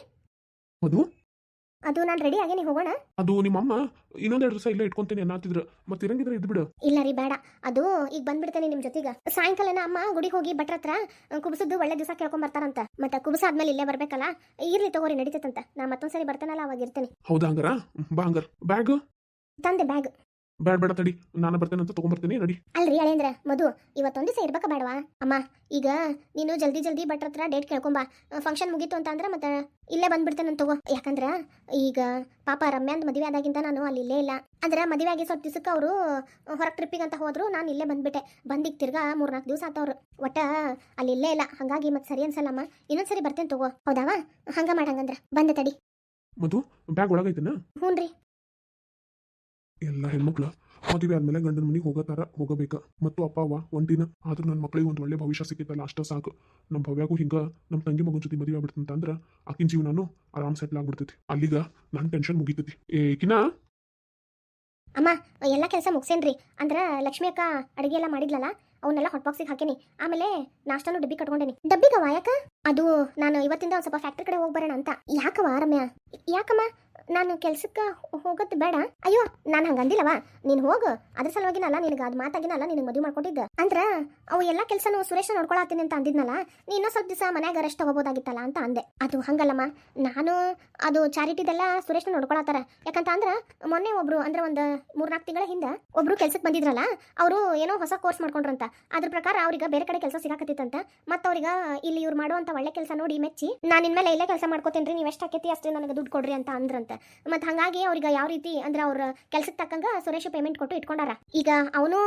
ಅದು ನಾನು ರೆಡಿ ಆಗೇನಿ ಹೋಗೋಣ. ಅದು ನಿಮ್ಮಮ್ಮ ಇನ್ನೊಂದೆರಡು ದಿವಸ ಇಲ್ಲೇ ಇಟ್ಕೊಂತೀನಿ ಅನ್ನತ್ತಿದ್ರು ಮತ್ತೆ ಇರಂಗಿದ್ರೆ ಇದ್ ಬಿಡು. ಇಲ್ಲ ರೀ ಬೇಡ. ಅದು ಈಗ ಬಂದ್ಬಿಡ್ತೇನೆ ನಿಮ್ ಜೊತೆಗ. ಸಾಯಂಕಾಲನ ಅಮ್ಮ ಗುಡಿಗೆ ಹೋಗಿ ಭಟ್ರ ಹತ್ರ ಕುಬಸದ್ದು ಒಳ್ಳೆ ದಿವಸ ಕೇಳ್ಕೊಂಡ್ ಬರ್ತಾರಂತ ಮತ್ತೆ ಕುಬಸ ಆದ್ಮೇಲೆ ಇಲ್ಲೇ ಬರ್ಬೇಕಲ್ಲ? ಇರ್ಲಿ ತಗೋರಿ ನಡೀತೈತಂತ. ನಾ ಮತ್ತೊಂದ್ಸರಿ ಬರ್ತಾನಲ್ಲ ಅವಾಗ ಇರ್ತೇನೆ. ಹೌದಾ ಹಂಗಾರ? ಬಾ ಹಂಗಾರ. ಬ್ಯಾಗ್ ತಂದೆ ಬ್ಯಾಗ್ ಬ್ಯಾಡ್ ಬೇಡ ತಡಿ ನಾನು ಬರ್ತೇನೆ ಅಂತ ತಗೊಂಡ್ಬರ್ತೀನಿ ನಡಿ ಅಲ್ರಿ ಅಳೇಂದ್ರ ಮಧು ಇವತ್ತೊಂದು ದಿವಸ ಇರ್ಬೇಕ ಬೇಡವಾ? ಅಮ್ಮ ಈಗ ನೀನು ಜಲ್ದಿ ಜಲ್ದಿ ಭಟ್ರ ಹತ್ರ ಡೇಟ್ ಕೇಳ್ಕೊಂಬಾ. ಫಂಕ್ಷನ್ ಮುಗೀತು ಅಂತ ಅಂದ್ರೆ ಮತ್ತೆ ಇಲ್ಲೇ ಬಂದ್ಬಿಡ್ತೇನೆ ತಗೋ. ಯಾಕಂದ್ರ ಈಗ ಪಾಪ ರಮ್ಯಾಂದ್ ಮದುವೆ ಆದಾಗಿಂದ ನಾನು ಅಲ್ಲಿ ಇಲ್ಲೇ ಇಲ್ಲ. ಅಂದ್ರೆ ಮದುವೆ ಆಗಿ ಸ್ವಲ್ಪ ದಿವಸಕ್ಕೆ ಅವರು ಹೊರಗೆ ಟ್ರಿಪ್ಪಿಗೆ ಅಂತ ಹೋದ್ರು ನಾನು ಇಲ್ಲೇ ಬಂದ್ಬಿಟ್ಟೆ. ಬಂದಿಗೆ ತಿರ್ಗಾ ಮೂರ್ನಾಲ್ಕು ದಿವಸ ಆತವ್ರು ಒಟ್ಟ ಅಲ್ಲಿ ಇಲ್ಲೇ ಇಲ್ಲ. ಹಂಗಾಗಿ ಮತ್ತೆ ಸರಿ ಅನ್ಸಲ್ಲಮ್ಮ ಇನ್ನೊಂದ್ಸರಿ ಬರ್ತೇನೆ ತಗೋ. ಹೌದಾವ? ಹಂಗ ಮಾಡಂಗಂದ್ರ ಬಂದೆ ತಡಿ. ಮಧು ಬ್ಯಾಗ್ ಒಳಗೈತೆನಾ? ಹ್ಞೂನ್ರಿ ಎಲ್ಲ ಹೆಣ್ಮಕ್ಳು. ಮದುವೆ ಆದ್ಮೇಲೆ ಗಂಡನ ಮನೆಗೆ ಹೋಗತಾರ ಹೋಗಬೇಕ. ಮತ್ತು ಅಪ್ಪ ಅವ ಒಂಟಿನ. ಆದ್ರೂ ನನ್ನ ಮಕ್ಳಿಗೆ ಒಂದು ಒಳ್ಳೆ ಭವಿಷ್ಯ ಸಿಕ್ಕಿತ್ತಲ್ಲ, ಅಷ್ಟ ಸಾಕು. ನಮ್ಮ ಭವ್ಯಾಗೂ ಹಿಂಗ ನಮ್ಮ ತಂಗಿ ಮಗನ ಜೊತೆ ಮದುವೆ ಆಗ್ಬಿಡ್ತಂತ ಅಂತಂದ್ರ ಆಕಿನ ಜೀವನಾನು ಆರಾಮ್ ಸೆಟ್ಲ್ ಆಗ್ಬಿಡ್ತೈತಿ. ಅಲ್ಲಿಗ ನನ್ನ ಟೆನ್ಷನ್ ಮುಗಿತೈತಿ. ಏಕಿನ ಅಮ್ಮ, ಎಲ್ಲ ಕೆಲಸ ಮುಗಿಸೇನ್ರಿ. ಅಂದ್ರೆ ಲಕ್ಷ್ಮಿ ಅಕ್ಕ ಅಡುಗೆ ಎಲ್ಲ ಮಾಡಿದ್ಲಲ್ಲ ಅವನ್ನೆಲ್ಲ ಹಾಟ್ ಬಾಕ್ಸಿಗೆ ಹಾಕೇನಿ. ಆಮೇಲೆ ನಾಷ್ಟಾನು ಡಬ್ಬಿ ಕಟ್ಕೊಂಡೇನಿ. ಡಬ್ಬಿಗವ ಯಾಕ? ಅದು ನಾನು ಇವತ್ತಿಂದ ಒಂದು ಸ್ವಲ್ಪ ಫ್ಯಾಕ್ಟ್ರಿ ಕಡೆ ಹೋಗಿ ಬರೋಣ ಅಂತ ಯಾಕವ ಆರಮ್ಯ ಯಾಕಮ್ಮ? ನಾನು ಕೆಲ್ಸಕ್ಕೆ ಹೋಗೋದು ಬೇಡ. ಅಯ್ಯೋ, ನಾನು ಹಂಗೆ ಅಂದಿಲ್ಲವ ನೀನು ಹೋಗು. ಅದ್ರ ಸಲುವಾಗಿನಲ್ಲ ನಿನಗೆ ಅದು ಮಾತಾಗಿನಲ್ಲ ನಿನಗೆ ಮದುವೆ ಮಾಡ್ಕೊಟ್ಟಿದ್ದ. ಅಂದ್ರೆ, ಅವು ಎಲ್ಲ ಕೆಲಸನೂ ಸುರೇಶ ನೋಡ್ಕೊಳತ್ತೀನಿ ಅಂತ ಅಂದಿದ್ನಲ್ಲ ನೀನು ಸ್ವಲ್ಪ ದಿವಸ ಮನ್ಯಾಗ ರೆಸ್ಟ್ ತಗೋಬೋದಾಗಿತ್ತಲ್ಲ ಅಂತ ಅಂದೆ. ಅದು ಹಂಗಲ್ಲಮ್ಮ. ನಾನು ಅದು ಚಾರಿಟಿದೆಲ್ಲ ಸುರೇಶ್ನ ನೋಡ್ಕೊಳತ್ತಾರ. ಯಾಕಂತ ಅಂದ್ರ ಮೊನ್ನೆ ಒಬ್ರು, ಅಂದ್ರೆ ಒಂದು ಮೂರ್ನಾಲ್ಕು ತಿಂಗಳ ಹಿಂದೆ ಒಬ್ರು ಕೆಲ್ಸಕ್ಕೆ ಬಂದಿದ್ರಲ್ಲ, ಅವರು ಏನೋ ಹೊಸ ಕೋರ್ಸ್ ಮಾಡ್ಕೊಂಡ್ರಂತ. ಅದ್ರ ಪ್ರಕಾರ ಅವ್ರಿಗೆ ಬೇರೆ ಕಡೆ ಕೆಲಸ ಸಿಗಾಕತ್ತಿತ್ತಂತ. ಮತ್ತೆ ಅವ್ರಿಗೆ ಇಲ್ಲಿ ಇವ್ರು ಮಾಡುವಂತ ಒಳ್ಳೆ ಕೆಲಸ ನೋಡಿ ಮೆಚ್ಚಿ, ನಾನು ಇನ್ಮೇಲೆ ಇಲ್ಲೇ ಕೆಲಸ ಮಾಡ್ಕೋತೇನ್ರಿ, ನೀವು ಎಷ್ಟು ಆಕೈತಿ ಅಷ್ಟೇ ನನಗೆ ದುಡ್ಡು ಕೊಡ್ರಿ ಅಂತ ಅಂದ್ರಂತ. ಮತ್ತೆ ಹಂಗಾಗಿ ಅವ್ರಿಗೆ ಯಾವ ರೀತಿ ಅಂದ್ರೆ ಅವ್ರ ಕೆಲ್ಸಕ್ಕೆ ತಕ್ಕಂಗ ಸುರೇಶ್ ಪೇಮೆಂಟ್ ಕೊಟ್ಟು ಇಟ್ಕೊಂಡಾರ. ಈಗ ಅವನು,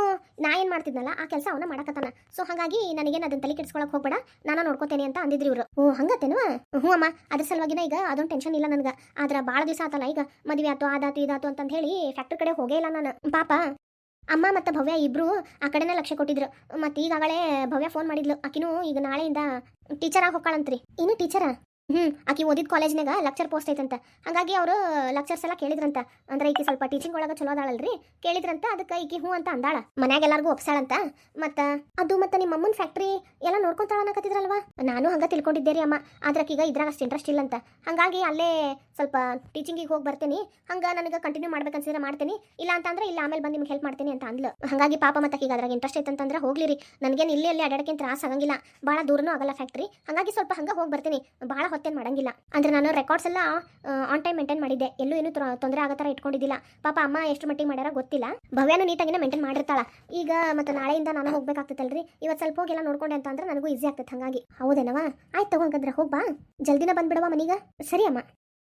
ನಾ ಏನ್ ಮಾಡ್ತಿದ್ನಲ್ಲ, ಆ ಕೆಲಸ ಅವನ ಮಾಡಕತ್ತಾನ. ಸೊ ಹಾಗಾಗಿ ನನಗೇನು ಅದನ್ನ ತಲೆ ಕೆಡ್ಸ್ಕೊಳಕ್ ಹೋಗ್ಬೇಡ, ನಾನು ನೋಡ್ಕೋತೇನೆ ಅಂತ ಅಂದಿದ್ರಿ ಇವರು. ಓ, ಹಂಗತ್ತೇನು? ಹ್ಞೂ ಅಮ್ಮ, ಅದ್ರ ಸಲುವಾಗಿನ ಈಗ ಅದೊಂದು ಟೆನ್ಷನ್ ಇಲ್ಲ ನನಗೆ. ಆದ್ರೆ ಭಾಳ ದಿವಸ ಆತಲ್ಲ, ಈಗ ಮದುವೆ ಆತು ಅದಾತು ಇದಾತು ಅಂತ ಹೇಳಿ ಫ್ಯಾಕ್ಟ್ರಿ ಕಡೆ ಹೋಗೇ ಇಲ್ಲ ನಾನು. ಪಾಪ, ಅಮ್ಮ ಮತ್ತು ಭವ್ಯ ಇಬ್ರು ಆ ಕಡೆನೇ ಲಕ್ಷ್ಯ ಕೊಟ್ಟಿದ್ರು. ಮತ್ತೆ ಈಗಾಗಲೇ ಭವ್ಯ ಫೋನ್ ಮಾಡಿದ್ಲು. ಆಕಿನೂ ಈಗ ನಾಳೆಯಿಂದ ಟೀಚರ್ ಆಗಿ ಹೋಗ್ಕಾಳಂತ್ರಿ. ಇನ್ನು ಟೀಚರಾ ಹ್ಮ್, ಆಕಿ ಓದಿದ ಕಾಲೇಜ್ನಾಗ ಲೆಕ್ಚರ್ ಪೋಸ್ಟ್ ಐತಂತ. ಹಂಗಾಗಿ ಅವರು ಲೆಕ್ಚರ್ಸ್ ಎಲ್ಲ ಕೇಳಿದ್ರಂತ. ಅಂದ್ರೆ ಈಕಿ ಸ್ವಲ್ಪ ಟೀಚಿಂಗ್ ಒಳಗ ಚಲೋ ಅದಾಳಲ್ರಿ. ಕೇಳಿದ್ರಂತ, ಅದಕ್ಕೆ ಈಕಿ ಹ್ಞೂ ಅಂತ ಅಂದಾಳ. ಮನ್ಯಾಗ ಎಲ್ಲಾರ್ಗು ಒಪ್ಸಾಳಂತ ಮತ್ತ ಅದು ಮತ್ತೆ ನಿಮ್ಮ ಅಮ್ಮನ ಫ್ಯಾಕ್ಟ್ರಿ ಎಲ್ಲ ನೋಡ್ಕೊಂತಾಳ ಅನ್ನಕತ್ತಿದ್ರಲ್ವಾ? ನಾನು ಹಂಗ ತಿಳ್ಕೊಂಡಿದ್ದೆ ರೀ ಅಮ್ಮ. ಆದ್ರೆ ಈಗ ಇದ್ರಾಗ ಅಷ್ಟು ಇಂಟ್ರೆಸ್ಟ್ ಇಲ್ಲಂತ. ಹಂಗಾಗಿ ಅಲ್ಲೇ ಸ್ವಲ್ಪ ಟೀಚಿಂಗಿಗೆ ಹೋಗಿ ಬರ್ತೀನಿ. ಹಂಗ ನನಗೆ ಕಂಟಿನ್ಯೂ ಮಾಡ್ಬೇಕನ್ಸಿದ್ರೆ ಮಾಡ್ತೀನಿ. ಇಲ್ಲ ಅಂತಂದ್ರೆ ಇಲ್ಲ ಆಮೇಲೆ ಬಂದು ನಿಮ್ಗೆ ಹೆಲ್ಪ್ ಮಾಡ್ತೀನಿ ಅಂತ ಅಂದ್ಲು. ಹಂಗಾಗಿ ಪಾಪ ಮತ್ತೆ ಈಗ ಅದ್ರಾಗ ಇಂಟ್ರೆಸ್ಟ್ ಐತಂತಂದ್ರೆ ಹೋಗ್ಲಿರಿ ನನಗೇನು ಇಲ್ಲಿ ಅಲ್ಲಿ ಅಡ್ಡಾಡಕ್ಕೆ ತ್ರಾಸ ಆಗಂಗಿಲ್ಲ. ಭಾಳ ದೂರನೂ ಆಗಲ್ಲ ಫ್ಯಾಕ್ಟ್ರಿ ಹಂಗಾಗಿ ಸ್ವಲ್ಪ ಹಂಗ ಹೋಗಿ ಬರ್ತೀನಿ. ಭಾಳ ಹೊತ್ತೇನು ಮಾಡಂಗಿಲ್ಲ. ಅಂದ್ರೆ ನಾನು ರೆಕಾರ್ಡ್ಸ್ ಎಲ್ಲ ಆನ್ ಟೈಮ್ ಮೇಂಟೈನ್ ಮಾಡಿದ್ದೆ. ಎಲ್ಲೂ ಏನು ತೊಂದರೆ ಆಗೋ ಥರ ಇಟ್ಕೊಂಡಿದ್ದಿಲ್ಲ. ಪಾಪ ಅಮ್ಮ ಎಷ್ಟು ಮಟ್ಟಿಗೆ ಮಾಡ್ಯಾರ ಗೊತ್ತಿಲ್ಲ. ಭವ್ಯನೂ ನೀಟಾಗಿನ ಮೇಂಟೈನ್ ಮಾಡಿರ್ತಾಳ. ಈಗ ಮತ್ತೆ ನಾಳೆಯಿಂದ ನಾನು ಹೋಗ್ಬೇಕಾಗ್ತೈತಲ್ರಿ. ಇವತ್ತು ಸ್ವಲ್ಪ ಹೋಗಿ ಎಲ್ಲ ನೋಡ್ಕೊಂಡೆ ಅಂತ ಅಂದ್ರೆ ನನಗೂ ಈಸಿ ಆಗ್ತೈತೆ ಹಂಗಾಗಿ. ಹೌದೇನವ ಆಯ್ತು ತಗೊಂಡ್ರೆ ಹೋಗ್ಬಾ ಜಲ್ದಿನ ಬಂದ್ಬಿಡವ ಮನೀಗ. ಸರಿ ಅಮ್ಮ.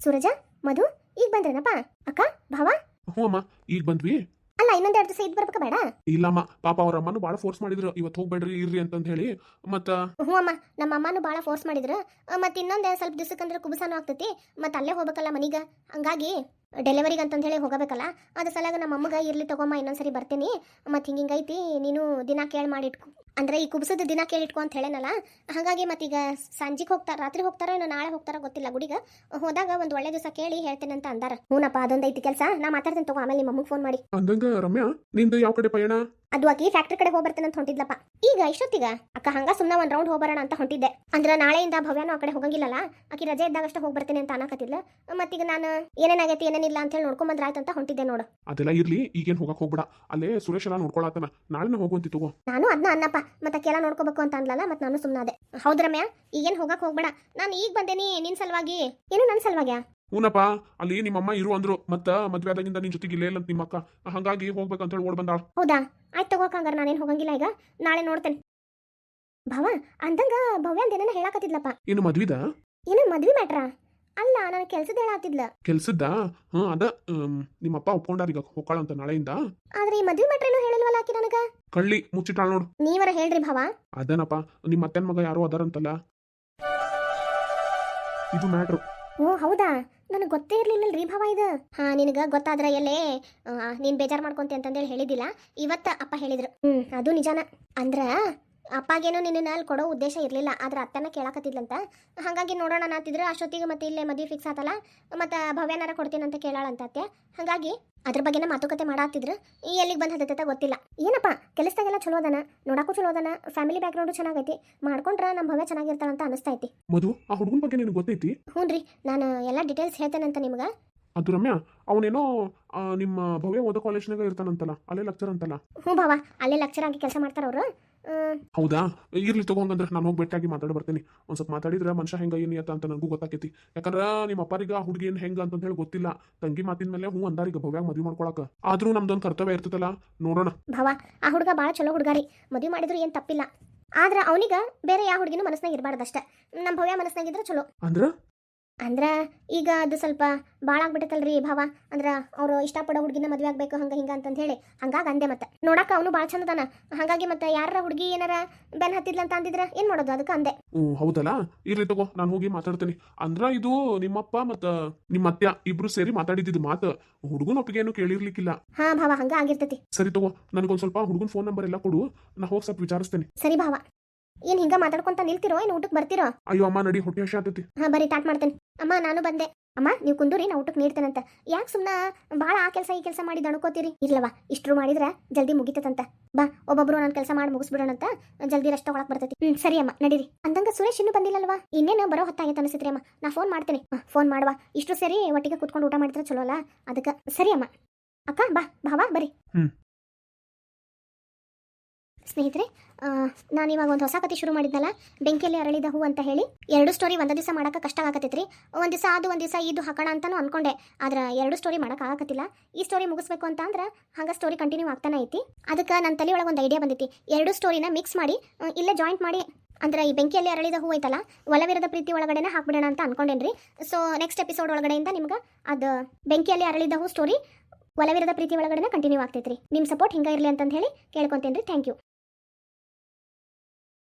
ಸೂರಜ, ಮಧು, ಈಗ ಬಂದ್ರೇನಪ್ಪ? ಅಕ್ಕ, ಭಾವ? ಹ್ಞೂ ಅಮ್ಮ, ಈಗ ಬಂದ್ವಿ. ಅಲ್ಲ ಇನ್ನೊಂದು ಎರಡು ದಿವಸ ಇದ್ ಬರ್ಬೇಕು ಬೇಡ? ಇಲ್ಲಮ್ಮ ಪಾಪ ಅವ್ರ ಅಮ್ಮನು ಭಾಳ ಫೋರ್ಸ್ ಮಾಡಿದ್ರು. ಇವತ್ತು ಹೋಗ್ಬೇಡ್ರಿ ಇರ್ರಿ ಅಂತಂತ ಹೇಳಿ. ಮತ್ತ ಹ್ಞೂ ಅಮ್ಮ ನಮ್ಮ ಅಮ್ಮನೂ ಭಾಳ ಫೋರ್ಸ್ ಮಾಡಿದ್ರು. ಮತ್ತೆ ಇನ್ನೊಂದು ಸ್ವಲ್ಪ ದಿವಸಕ್ಕಂದ್ರೆ ಕುಬಸಾನು ಆಗ್ತೈತಿ. ಮತ್ತೆ ಅಲ್ಲೇ ಹೋಗ್ಬೇಕಲ್ಲ ಮನೀಗ. ಹಂಗಾಗಿ ಡೆಲಿವರಿಗೆ ಅಂತಂದು ಹೇಳಿ ಹೋಗಬೇಕಲ್ಲ ಅದ್ರ ಸಲಾಗ ನಮ್ಮ ಅಮ್ಮಗ ಇರಲಿ ತಗೊಮ್ಮ ಇನ್ನೊಂದ್ಸರಿ ಬರ್ತೀನಿ. ಮತ್ತು ಹಿಂಗಿಂಗೈತಿ ನೀನು ದಿನ ಕೇಳಿ ಮಾಡಿಟ್ಕೊ ಅಂದ್ರೆ ಈ ಕುಬ್ಸದ ದಿನ ಕೇಳಿಟ್ಕೊ ಅಂತ ಹೇಳೇನಲ್ಲ, ಹಾಗಾಗಿ ಮತ್ತೀಗ ಸಂಜೆಗೆ ಹೋಗ್ತಾರೆ ರಾತ್ರಿ ಹೋಗ್ತಾರೋ ಇನ್ನು ನಾಳೆ ಹೋಗ್ತಾರೋ ಗೊತ್ತಿಲ್ಲ ಗುಡಿಗೆ, ಹೋದಾಗ ಒಂದು ಒಳ್ಳೆ ದಿವಸ ಕೇಳಿ ಹೇಳ್ತೇನೆ ಅಂತ ಅಂದಾರ. ಹ್ಞೂನಪ್ಪ ಅದೊಂದೈತಿ ಕೆಲಸ, ನಾ ಮಾತಾಡ್ತೇನೆ ತಗೋ, ಆಮೇಲೆ ನಿಮ್ಮ ಅಮ್ಮಗೆ ಫೋನ್ ಮಾಡಿ. ಅಂದಂಗ ರಮ್ಯಾ, ನಿಂದು ಯಾವ ಕಡೆ ಪಯಣ? ಅದು ಆಕಿ ಫ್ಯಾಕ್ಟ್ರಿ ಕಡೆ ಹೋಗ್ಬರ್ತೇನೆ ಅಂತ ಹೊಂಟಿದ್ಲಪ್ಪ. ಈಗ ಇಷ್ಟೊತ್ತಿಗ ಅಕ್ಕ ಹಂಗ ಸುಮ್ಮನೆ ಒಂದ್ ರೌಂಡ್ ಹೋಗ್ಬರೋಣ ಅಂತ ಹೊಂಟಿದ್ದೆ. ಅಂದ್ರೆ ನಾಳೆಯಿಂದ ಭವ್ಯಾನು ಆ ಕಡೆ ಹೋಗಂಗಿಲ್ಲಲ್ಲ? ಆಕಿ ರಜೆ ಇದ್ದಾಗಷ್ಟ ಹೋಗ್ಬರ್ತೇನೆ ಅಂತ ಅನ್ನಕತ್ತಿದ್ಲ. ಮತ್ತೀಗ ನಾನು ಏನೇನಾಗೈತಿ ಏನೇನಿಲ್ಲ ಅಂತ ಹೇಳಿ ನೋಡ್ಕೊಂಡ್ ಬಂದ್ರಾಯ್ತು ಅಂತ ಹೊಂಟಿದ್ದೆ ನೋಡು. ಅದೆಲ್ಲ ಇರ್ಲಿ ಈಗೇನು ಹೋಗಕ್ ಹೋಗ್ಬೇಡ. ಅಲ್ಲೇ ಸುರೇಶ್ ಎಲ್ಲ ನೋಡ್ಕೊಳತನ. ನಾಳೆನ ಹೋಗುವಂತಿ ತಗೋ. ನಾನು ಅದನ್ನ ಅನ್ನಪ್ಪ. ಮತ್ತೆ ಕೆಲ ನೋಡ್ಕೋಬೇಕು ಅಂತ ಅಂದ್ಲಲ್ಲ ಮತ್ತೆ ನಾನು ಸುಮ್ಮನಾದೆ ಹೌದ್ರಮ್ಯಾ? ಈಗೇನು ಈಗೇನ್ ಹೋಗಕ್ ಹೋಗ್ಬೇಡ. ನಾನು ಈಗ ಬಂದೇನಿ ನಿನ್ ಸಲುವಾಗಿ. ಏನು ನನ್ನ ಸಲುವಾಗ್ಯಾ? ಹೂನಪ್ಪ ಅಲ್ಲಿ ನಿಮ್ಮಮ್ಮ ಇರು ಅಂದ್ರು. ಮತ್ತ ಮದ್ವೆ ಆದಾಗಿಂದ ನಿನ್ ಜೊತೆಗೆ ಇಲ್ಲೇ ಇಲ್ಲ ಅಂತ ನಿಮ್ಮ ಅಕ್ಕ. ಹಂಗಾಗಿ ಹೋಗ್ಬೇಕಂತ ಹೇಳಿ ಓಡ್ ಬಂದಾಳ. ಹೌದಾ? ಆಯ್ತು ತಗೋಕ ಹಂಗಾರ ನಾನೇನು ಹೋಗಂಗಿಲ್ಲ ಈಗ. ನಾಳೆ ನೋಡ್ತೇನೆ. ಭವ ಅಂದಂಗ ಭವ್ಯ ಅಂತ ಏನೇನ ಹೇಳಾಕತ್ತಿದ್ಲಪ್ಪ. ಏನು ಮದ್ವಿದ? ಏನು ಮದ್ವಿ ಮ್ಯಾಟ್ರ? ಅಲ್ಲ ನಾನು ಕೆಲ್ಸದ ಹೇಳಾತಿದ್ಲ ಕೆಲ್ಸದ ಹಾ ಅದ ಹ್ಮ್, ನಿಮ್ಮಪ್ಪ ಒಪ್ಕೊಂಡಾರ ಈಗ ಅಂತ ನಾಳೆಯಿಂದ. ಆದ್ರೆ ಈ ಮದ್ವಿ ಮ್ಯಾಟ್ರೇನು ಹೇಳಿಲ್ವಲ್ಲ ಆಕಿ ನನಗ? ಕಳ್ಳಿ ಮುಚ್ಚಿಟ್ಟಾಳ ನೋಡು. ನೀವರ ಹೇಳ್ರಿ ಭಾವ. ಅದನಪ್ಪ ನಿಮ್ಮ ಅತ್ತನ ಮಗ ಯಾರೋ ಅದಾರಂತಲ್ಲ. ಇದು ಮ್ಯಾಟ್ರು. ಓ ಹೌದಾ? ನನಗೆ ಗೊತ್ತೇ ಇರಲಿಲ್ಲ ರೀ ಭಾವ ಇದು. ಹಾ, ನಿನಗೆ ಗೊತ್ತಾದ್ರ ಎಲ್ಲೇ? ನೀನು ಬೇಜಾರು ಮಾಡ್ಕೊಂತೆ ಅಂತಂದೇಳಿ ಹೇಳಿದಿಲ್ಲ ಇವತ್ತು ಅಪ್ಪ ಹೇಳಿದ್ರು. ಹ್ಞೂ ಅದು ನಿಜಾನ. ಅಂದ್ರ ಅಪ್ಪಗೇನು ನಿನ್ನ ಅಲ್ಲಿ ಕೊಡೋ ಉದ್ದೇಶ ಇರಲಿಲ್ಲ ಆದ್ರೆ ಅತ್ತನ ಕೇಳಕತ್ತಿದ್ಲಂತ. ಹಾಗಾಗಿ ನೋಡೋಣ ಅಂತಿದ್ರೆ ಅಷ್ಟೊತ್ತಿಗೆ ಮತ್ತೆ ಇಲ್ಲೇ ಮದುವೆ ಫಿಕ್ಸ್ ಆತಲ್ಲ ಮತ್ತೆ ಭವ್ಯನಾರ ಕೊಡ್ತೀನಂತ ಕೇಳಾಳಂತ ಅತ್ತೆ. ಹಾಗಾಗಿ ಅದ್ರ ಬಗ್ಗೆನ ಮಾತುಕತೆ ಮಾಡಾತಿದ್ರು. ಈ ಎಲ್ಲಿಗೆ ಬಂದ್ ಹತ್ತೈತೆ ಗೊತ್ತಿಲ್ಲ. ಏನಪ್ಪ ಕೆಲಸದಾಗೆಲ್ಲ ಚಲೋ ಅದನ? ನೋಡಕ್ಕೂ ಚಲೋ ಅದನ? ಫ್ಯಾಮಿಲಿ ಬ್ಯಾಕ್ಗ್ರೌಂಡು ಚೆನ್ನಾಗೈತಿ? ಮಾಡ್ಕೊಂಡ್ರ ನಮ್ಮ ಭವ್ಯ ಚೆನ್ನಾಗಿರ್ತಾಳಂತ ಅನಿಸ್ತೈತಿ ಮಧು ಆ ಹುಡುಗನ ಬಗ್ಗೆ ನಿನಗೆ ಗೊತ್ತೈತಿ? ಹ್ಞೂ ರೀ ನಾನು ಎಲ್ಲ ಡೀಟೇಲ್ಸ್ ಹೇಳ್ತೇನಂತ ನಿಮ್ಗೆ. ಅದು ರಮ್ಯಾ ಅವನೇನೋ ನಿಮ್ಮ ಭವ್ಯ ಓದೋ ಕಾಲೇಜ್ನಾಗ ಇರ್ತಾನಂತಲ್ಲ ಅಲ್ಲೇ ಲೆಕ್ಚರ್ ಅಂತಲ್ಲ? ಹ್ಞೂ ಭಾವ ಅಲ್ಲೇ ಲೆಕ್ಚರ್ ಆಗಿ ಕೆಲಸ ಮಾಡ್ತಾರ ಅವರು. ಹೌದಾ? ಇರ್ಲಿ ತಗೊಂಗಂದ್ರೆ ನಾನು ಹೋಗಿ ಭೇಟಿಯಾಗಿ ಮಾತಾಡಿ ಬರ್ತೀನಿ. ಒಂದ್ ಸ್ವಲ್ಪ ಮಾತಾಡಿದ್ರೆ ಮನುಷ್ಯ ಹೆಂಗ ಏನು ಅಂತ ನನಗೂ ಗೊತ್ತಾಕೈತಿ. ಯಾಕಂದ್ರ ನಿಮ್ಮ ಅಪ್ಪರಿಗೆ ಆ ಹುಡುಗಿ ಏನ್ ಹೆಂಗ ಅಂತ ಹೇಳಿ ಗೊತ್ತಿಲ್ಲ. ತಂಗಿ ಮಾತಿನ ಮೇಲೆ ಹ್ಞೂ ಅಂದಾರ ಈಗ ಭವ್ಯಾಗ ಮದ್ವೆ ಮಾಡ್ಕೊಳಕ. ಆದ್ರೂ ನಮ್ದೊಂದು ಕರ್ತವ್ಯ ಇರ್ತದಲ್ಲ ನೋಡೋಣ. ಭಾವ ಆ ಹುಡುಗ ಭಾಳ ಚಲೋ ಹುಡುಗಾರಿ ರೀ. ಮದುವೆ ಮಾಡಿದ್ರು ಏನು ತಪ್ಪಿಲ್ಲ. ಆದ್ರೆ ಅವನಿಗ ಬೇರೆ ಯಾವ ಹುಡುಗಿನೂ ಮನಸ್ನಾಗ ಇರಬಾರ್ದಷ್ಟೇ. ನಮ್ಮ ಭವ್ಯ ಮನಸ್ನಾಗಿದ್ರೆ ಚಲೋ. ಅಂದ್ರ? ಅಂದ್ರ ಈಗ ಅದು ಸ್ವಲ್ಪ ಭಾಳ ಆಗ್ಬಿಟ್ಟೈತಲ್ರಿ ಭಾವ. ಅಂದ್ರ ಅವ್ರು ಇಷ್ಟಪಡೋ ಹುಡುಗಿನ ಮದುವೆ ಆಗಬೇಕು ಹಂಗ ಹಿಂಗ ಅಂತ ಹೇಳಿ. ಹಂಗಾಗಿ ಅಂದೆ ಮತ್ತೆ. ನೋಡಕ್ಕ ಅವನು ಭಾಳ ಚಂದದಾನ ಹಾಗಾಗಿ ಮತ್ತೆ ಯಾರ ಹುಡುಗಿ ಏನಾರ ಬೆನ್ ಹತ್ತಿದ್ಲ ಅಂತ ಅಂದಿದ್ರ ಏನ್ ಮಾಡೋದು? ಅದಕ್ಕೆ ಅಂದೆ. ಹೌದಲ್ಲ? ಇರ್ಲಿ ತಗೋ ನಾನು ಹೋಗಿ ಮಾತಾಡ್ತೀನಿ. ಅಂದ್ರ ಇದು ನಿಮ್ಮಪ್ಪ ಮತ್ತ ನಿಮ್ಮ ಅತ್ಯ ಇಬ್ರು ಸೇರಿ ಮಾತಾಡಿದ್ದು ಮಾತು ಹುಡುಗನ ಒಪ್ಪಿಗೆನು ಕೇಳಿರ್ಲಿಕ್ಕಿಲ್ಲ. ಹಾ ಭಾವ ಹಂಗ ಆಗಿರ್ತೈತಿ. ಸರಿ ತಗೋ ನನಗೊಂದು ಸ್ವಲ್ಪ ಹುಡುಗನ ಫೋನ್ ನಂಬರ್ ಎಲ್ಲ ಕೊಡು. ನಾ ಹೋಗಿ ಸ್ವಲ್ಪ ವಿಚಾರಿಸ್ತೇನೆ. ಸರಿ ಭಾವ. ಏನ್ ಹಿಂಗ ಮಾತಾಡ್ಕೊಂತ ನಿಲ್ತಿರೋ? ಏನ್ ಊಟಕ್ಕೆ ಬರ್ತಿರೋ? ಅಯ್ಯೋ ಅಮ್ಮ ನಡಿ ಹೊಟ್ಟೆ ಹಸಿ ಆತತಿ. ಹಾ ಬರೀ ಟಾಟ್ ಮಾಡ್ತೇನೆ. ಅಮ್ಮ ನಾನು ಬಂದೆ. ಅಮ್ಮ ನೀವು ಕುಂದೂರಿ ನಾ ಊಟಕ್ಕೆ ನೀಡ್ತೇನಂತ. ಯಾಕೆ ಸುಮ್ಮನೆ ಬಾಳ ಆ ಕೆಲಸ ಈ ಕೆಲಸ ಮಾಡಿ ದಣ್ಕೋತೀರಿ ಇಲ್ಲವಾ ಇಷ್ಟ್ರು ಮಾಡಿದ್ರೆ ಜಲ್ದಿ ಮುಗಿತದಂತ. ಬಾ ಒಬ್ಬೊಬ್ರು ನನ್ನ ಕೆಲಸ ಮಾಡಿ ಮುಗಿಸ್ಬಿಡೋಣಂತ ಜಲ್ದಿ ರಷ್ಟ ಒಳಗೆ ಬರ್ತೈತಿ. ಹ್ಮ್ ಸರಿ ಅಮ್ಮ ನಡೀರಿ. ಅಂದಂಗ ಸುರೇಶ್ ಇನ್ನೂ ಬಂದಿಲ್ಲಲ್ವಾ? ಇನ್ನೇನು ಬರೋ ಹೊತ್ತಾಗೈತೆ ಅನಿಸಿದ್ರಿ ಅಮ್ಮ. ನಾ ಫೋನ್ ಮಾಡ್ತೇನೆ. ಫೋನ್ ಮಾಡುವ. ಇಷ್ಟು ಸರಿ ಒಟ್ಟಿಗೆ ಕುತ್ಕೊಂಡು ಊಟ ಮಾಡಿದ್ರೆ ಚಲೋ ಅಲ್ಲ? ಅದಕ್ಕೆ ಸರಿ ಅಮ್ಮ. ಅಕ್ಕ ಬಾ ಭಾವ ಬರೀ. ಸ್ನೇಹಿತರೆ ನಾನು ಇವಾಗ ಒಂದು ಹೊಸ ಕತೆ ಶುರು ಮಾಡಿದ್ನಲ್ಲ, ಬೆಂಕಿಯಲ್ಲಿ ಅರಳಿದ ಹೂ ಅಂತ ಹೇಳಿ. ಎರಡು ಸ್ಟೋರಿ ಒಂದು ದಿವಸ ಮಾಡೋಕೆ ಕಷ್ಟ ಆಗತ್ತೈತ್ರಿ ಒಂದು ದಿವಸ ಅದು, ಒಂದು ದಿವಸ ಇದು ಹಾಕೋಣ ಅಂತಲೂ ಅನ್ಕೊಂಡೆ. ಆದ್ರೆ ಎರಡು ಸ್ಟೋರಿ ಮಾಡಕ್ಕೆ ಆಗಕತ್ತಿಲ್ಲ. ಈ ಸ್ಟೋರಿ ಮುಗಿಸ್ಬೇಕು ಅಂತ ಅಂದ್ರೆ ಹಂಗ ಸ್ಟೋರಿ ಕಂಟಿನ್ಯೂ ಆಗ್ತಾನೆ ಐತಿ. ಅದಕ್ಕೆ ನನ್ನ ತಲೆ ಒಳಗೆ ಒಂದು ಐಡಿಯಾ ಬಂದೈತಿ. ಎರಡು ಸ್ಟೋರಿನ ಮಿಕ್ಸ್ ಮಾಡಿ ಇಲ್ಲೇ ಜಾಯಿಂಟ್ ಮಾಡಿ. ಅಂದ್ರೆ ಈ ಬೆಂಕಿಯಲ್ಲಿ ಅರಳಿದ ಹೂ ಐತಲ್ಲ, ಒಲವಿರದ ಪ್ರೀತಿ ಒಳಗಡೆನೆ ಹಾಕ್ಬಿಡೋಣ ಅಂತ ಅನ್ಕೊಂಡೇನ್ರಿ. ಸೊ ನೆಕ್ಸ್ಟ್ ಎಪಿಸೋಡ್ ಒಳಗಡೆಯಿಂದ ನಿಮ್ಗೆ ಅದು ಬೆಂಕಿಯಲ್ಲಿ ಅರಳಿದ ಹೂ ಸ್ಟೋರಿ ಒಲವಿರದ ಪ್ರೀತಿ ಒಳಗಡೆನೆ ಕಂಟಿನ್ಯೂ ಆಗ್ತೈತ್ರಿ. ನಿಮ್ಮ ಸಪೋರ್ಟ್ ಹಿಂಗೆ ಇರಲಿ ಅಂತ ಹೇಳಿ ಕೇಳ್ಕೊತೇನೆ ರೀ ಥ್ಯಾಂಕ್ ಯು